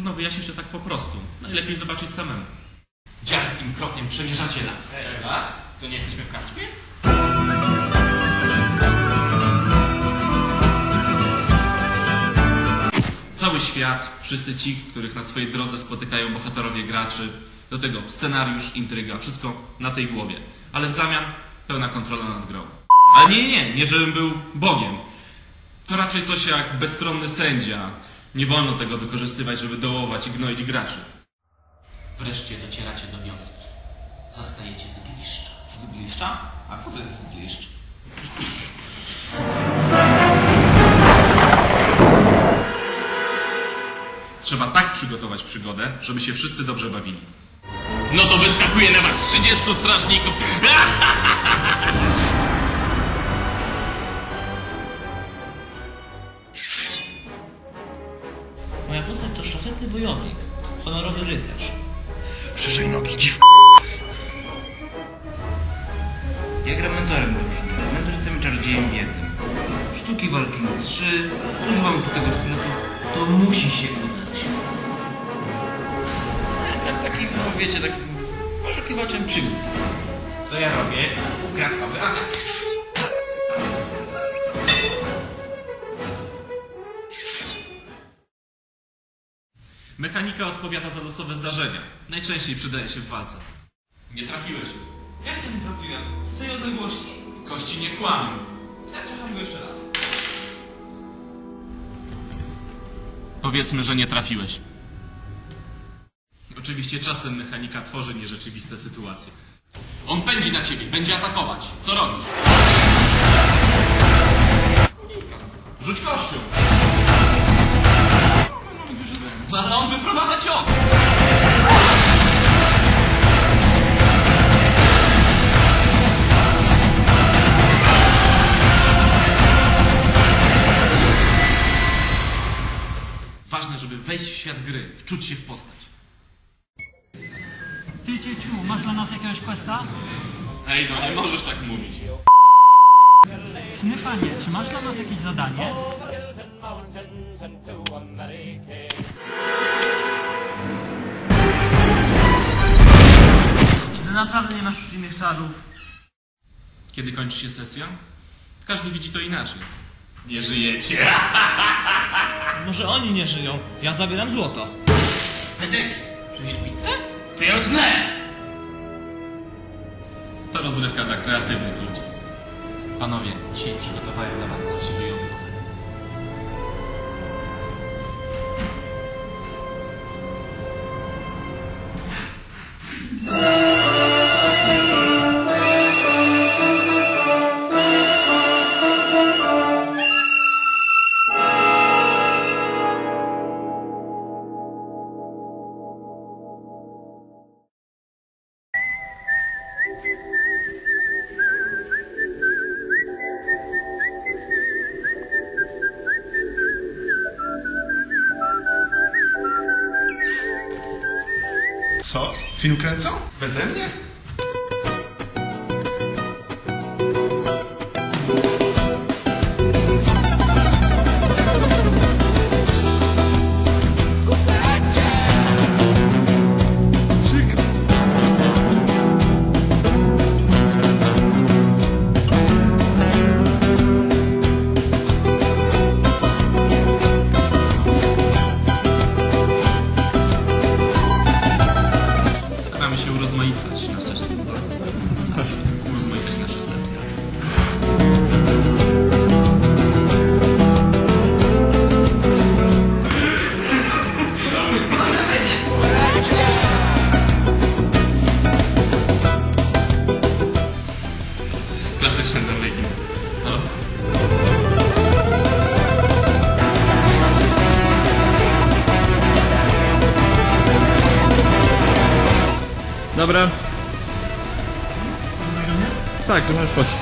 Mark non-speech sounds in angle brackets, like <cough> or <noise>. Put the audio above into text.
Trudno wyjaśnić, że tak po prostu. Najlepiej zobaczyć samemu. Dziarskim krokiem przemierzacie las. Teraz? To nie jesteśmy w karczmie? Cały świat, wszyscy ci, których na swojej drodze spotykają bohaterowie graczy, do tego scenariusz, intryga, wszystko na tej głowie. Ale w zamian pełna kontrola nad grą. Ale nie, nie, nie żebym był Bogiem. To raczej coś jak bezstronny sędzia. Nie wolno tego wykorzystywać, żeby dołować i gnoić graczy. Wreszcie docieracie do wioski. Zastajecie zgliszcza. Zgliszcza? A kto to jest zgliszcz? Trzeba tak przygotować przygodę, żeby się wszyscy dobrze bawili. No to wyskakuje na was 30 strażników. <laughs> Moja postać to szlachetny wojownik, honorowy rycerz. Szerzej nogi, dziwko. Ja gram mentorem drużyny, mentorcem czarodziejem w jednym. Sztuki walki na trzy, używam do tego sztyletu, to musi się udać. Jak takim, no wiecie, takim poszukiwaczem przygód. To ja robię ukradkowy atak. Mechanika odpowiada za losowe zdarzenia. Najczęściej przydaje się w walce. Nie trafiłeś. Jak cię nie trafiłem? Z tej odległości? Kości nie kłamią. Ja czekam go jeszcze raz. Powiedzmy, że nie trafiłeś. Oczywiście czasem mechanika tworzy nierzeczywiste sytuacje. On pędzi na ciebie, będzie atakować. Co robisz? Rzuć kością! Ale on wyprowadza cios. Ważne, żeby wejść w świat gry, wczuć się w postać. Ty, cieciu, masz dla nas jakiegoś questa? Ej, no nie możesz tak mówić. Cny panie, czy masz dla nas jakieś zadanie? Czy ty naprawdę nie masz już innych czarów? Kiedy kończy się sesja? Każdy widzi to inaczej. Nie żyjecie. <laughs> Może oni nie żyją, ja zabieram złoto. Pedeki, przywieźli pizzę? To ja uznę! To rozrywka dla kreatywnych ludzi. Panowie, dzisiaj przygotowałem dla was coś Film kręcą? Beze mnie? Dobra. Tak, to możesz poszło.